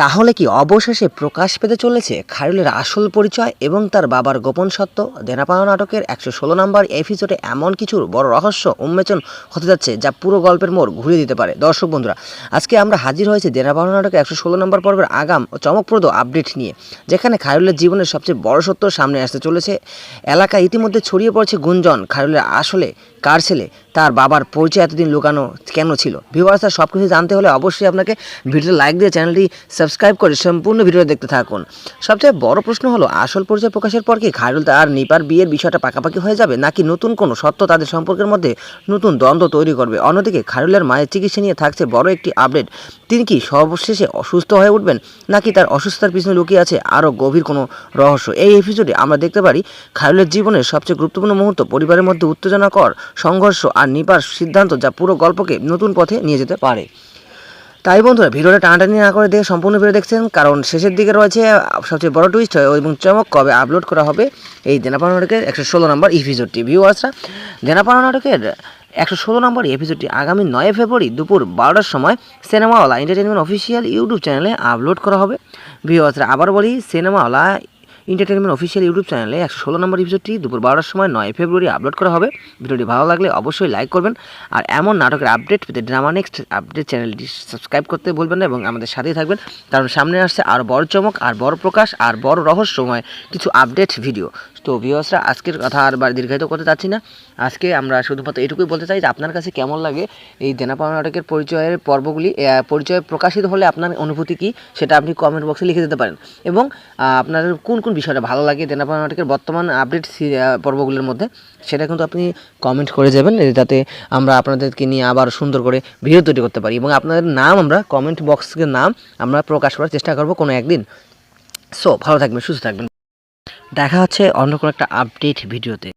তাহলে কি অবশেষে প্রকাশ পেতে চলেছে খায়রুলের আসল পরিচয় এবং তার বাবার গোপন সত্য? দেনাপাওয়া নাটকের একশো ষোলো নম্বর এপিসোডে এমন কিছুর বড় রহস্য উন্মোচন হতে যাচ্ছে যা পুরো গল্পের মোড় ঘুরিয়ে দিতে পারে। দর্শক বন্ধুরা, আজকে আমরা হাজির হয়েছি দেনাপাওয়া নাটকের একশো ষোলো নম্বর পর্বের আগাম চমকপ্রদ আপডেট নিয়ে, যেখানে খায়রুলের জীবনের সবচেয়ে বড় সত্য সামনে আসতে চলেছে। এলাকায় ইতিমধ্যে ছড়িয়ে পড়ছে গুঞ্জন, খায়রুলের আসলে কার ছেলে, তার বাবার পরিচয় এতদিন লুকানো কেন ছিল? ভিউয়ার্স সব কিছু জানতে হলে অবশ্যই আপনাকে ভিডিওতে লাইক দিয়ে চ্যানেলটি সাবস্ক্রাইব করে সম্পূর্ণ ভিডিও দেখতে থাকুন। সবচেয়ে বড় প্রশ্ন হলো, আসল পরিচয় প্রকাশের পর কি খায়রুল আর নিপার বিয়ের বিষয়টা পাকাপাকি হয়ে যাবে, নাকি নতুন কোনো সত্য তাদের সম্পর্কের মধ্যে নতুন দ্বন্দ্ব তৈরি করবে? অন্যদিকে খায়রুলের মায়ের চিকিৎসা নিয়ে থাকছে বড় একটি আপডেট। তিনি কি সর্বশেষে অসুস্থ হয়ে উঠবেন, নাকি তার অসুস্থতার পিছনে লুকিয়ে আছে আরও গভীর কোনো রহস্য? এই এপিসোডে আমরা দেখতে পারি খায়রুলের জীবনের সবচেয়ে গুরুত্বপূর্ণ মুহূর্ত, পরিবারের মধ্যে উত্তেজনাকর সংঘর্ষ আর নিপার সিদ্ধান্ত যা পুরো গল্পকে নতুন পথে নিয়ে যেতে পারে। তাই বন্ধুরা, ভিডিওটা টানাটানি না করে দেখে সম্পূর্ণ ভিডিও দেখছেন, কারণ শেষের দিকে রয়েছে সবচেয়ে বড় টুইস্ট হয় এবং চমক কবে আপলোড করা হবে এই দেনাপাড়া নাটকের একশো ষোলো নম্বর এপিসোডটি ভিউয়ার্সরা দেনাপাড়া নাটকের একশো ষোলো নম্বর এপিসোডটি আগামী নয় ফেব্রুয়ারি দুপুর বারোটার সময় সিনেমাওয়ালা এন্টারটেনমেন্ট অফিসিয়াল ইউটিউব চ্যানেলে আপলোড করা হবে। ভিউয়ার্সরা আবার বলি সিনেমাওয়ালা এন্টারটেনমেন্ট অফিসিয়াল ইউটিউব চ্যানেলে একশো ষোলো নম্বর এপিসোডটি দুপুর বারোটার সময় নয় ফেব্রুয়ারি আপলোড করা হবে। ভিডিওটি ভালো লাগলে অবশ্যই লাইক করবেন। আর এমন নাটকের আপডেট পেতে ড্রামা নেক্সট আপডেট চ্যানেলটি সাবস্ক্রাইব করতে বলবেন না এবং আমাদের সাথেই থাকবেন। কারণ সামনে আসছে আর বড় চমক, আর বড় প্রকাশ, আর বড় রহস্যময় কিছু আপডেট ভিডিও তো ভিউয়ার্সরা আজকের কথা আর দীর্ঘায়িত করতে চাচ্ছি না। আজকে আমরা শুধুমাত্র এটুকুই বলতে চাই যে আপনার কাছে কেমন লাগে এই দেনাপাওয়া নাটকের পরিচয়ের পর্বগুলি? পরিচয় প্রকাশিত হলে আপনার অনুভূতি কী? সেটা আপনি কমেন্ট বক্সে লিখে দিতে পারেন। এবং আপনার কোন বিষয়টা ভালো লাগে দেন। আপনার নাটকের বর্তমান আপডেট পর্বগুলোর মধ্যে, সেটা কিন্তু আপনি কমেন্ট করে যাবেন যাতে আমরা আপনাদেরকে নিয়ে আবার সুন্দর করে ভিডিও তৈরি করতে পারি। এবং আপনাদের নাম আমরা কমেন্ট বক্সের নাম আমরা প্রকাশ করার চেষ্টা করব কোনো একদিন। সো ভালো থাকবেন, সুস্থ থাকবেন। দেখা হচ্ছে অন্য কোনো একটা আপডেট ভিডিওতে